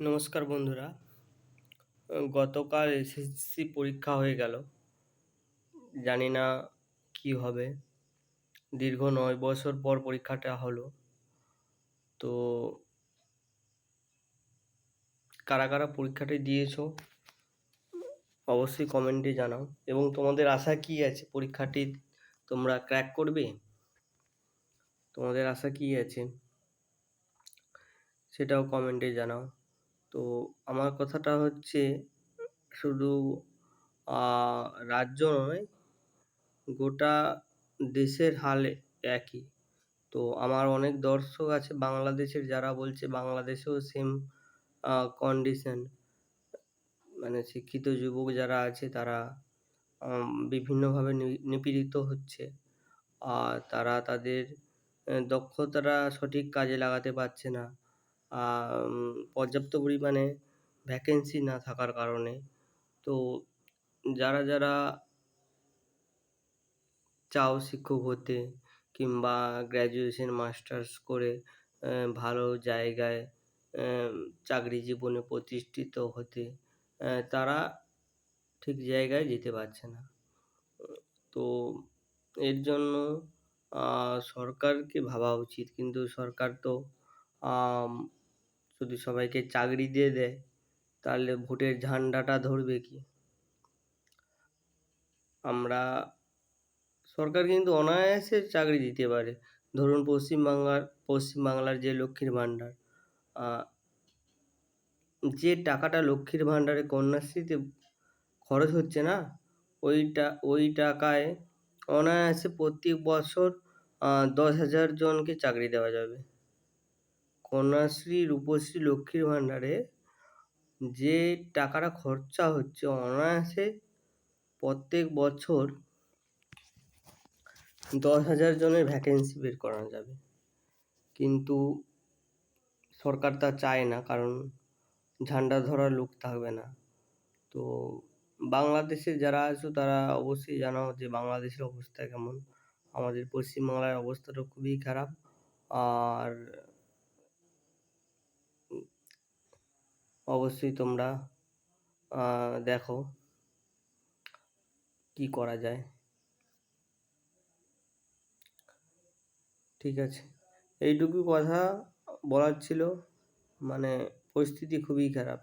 নমস্কার বন্ধুরা। গতকাল এসএসসি পরীক্ষা হয়ে গেল। জানি না কি হবে। দীর্ঘ নয় বছর পর পরীক্ষাটা হলো। তো কারা কারা পরীক্ষাটি দিয়েছ, অবশ্যই কমেন্টে জানাও। এবং তোমাদের আশা কি আছে পরীক্ষাটি তোমরা ক্র্যাক করবে? তোমাদের আশা কি আছে, সেটাও কমেন্টে জানাও। তো আমার কথাটা হচ্ছে, শুধু রাজ্য নয়, গোটা দেশের হাল একই। তো আমার অনেক দর্শক আছে বাংলাদেশের যারা বলছে বাংলাদেশেও সেম কন্ডিশন মানে শিক্ষিত যুবক যারা আছে তারা বিভিন্নভাবে নিপীড়িত হচ্ছে। আর তারা তাদের দক্ষতাটা সঠিক কাজে লাগাতে পারছে না। পর্যাপ্ত পরিমাণে ভ্যাকেন্সি না থাকার কারণে। তো যারা যারা চাও শিক্ষক হতে কিংবা গ্র্যাজুয়েশন মাস্টার্স করে ভালো জায়গায় চাকরি জীবনে প্রতিষ্ঠিত হতে তারা ঠিক জায়গায় যেতে পারছে না। তো এর জন্য সরকারকে ভাবা উচিত। কিন্তু সরকার তো যদি সবাইকে চাকরি দিয়ে দেয়, তাহলে ভোটের ঝান্ডাটা ধরবে কি? আমরা, সরকার কিন্তু অনায়াসে চাকরি দিতে পারে। ধরুন পশ্চিমবাংলার পশ্চিমবাংলার যে লক্ষ্মীর ভাণ্ডার যে টাকাটা লক্ষ্মীর ভাণ্ডারে কন্যাশ্রীতে খরচ হচ্ছে না, ওইটা, ওই টাকায় অনায়াসে প্রত্যেক বছর দশ হাজার জনকে চাকরি দেওয়া যাবে। কন্যাশ্রী, রূপশ্রী, লক্ষ্মীর ভাণ্ডারে যে টাকাটা খরচা হচ্ছে অনায়াসে প্রত্যেক বছর দশ হাজার জনের ভ্যাকেন্সি বের করানো যাবে। কিন্তু সরকার তা চায় না, কারণ ঝান্ডা ধরার লোক থাকবে না। তো বাংলাদেশে যারা আছো, তারা অবশ্যই জানাও যে বাংলাদেশের অবস্থা কেমন। আমাদের পশ্চিমবাংলার অবস্থাটা খুবই খারাপ। আর অবশ্যই তোমরা দেখো কি করা যায়। ঠিক আছে। এইটুকু কথা বলার ছিল মানে পরিস্থিতি খুবই খারাপ।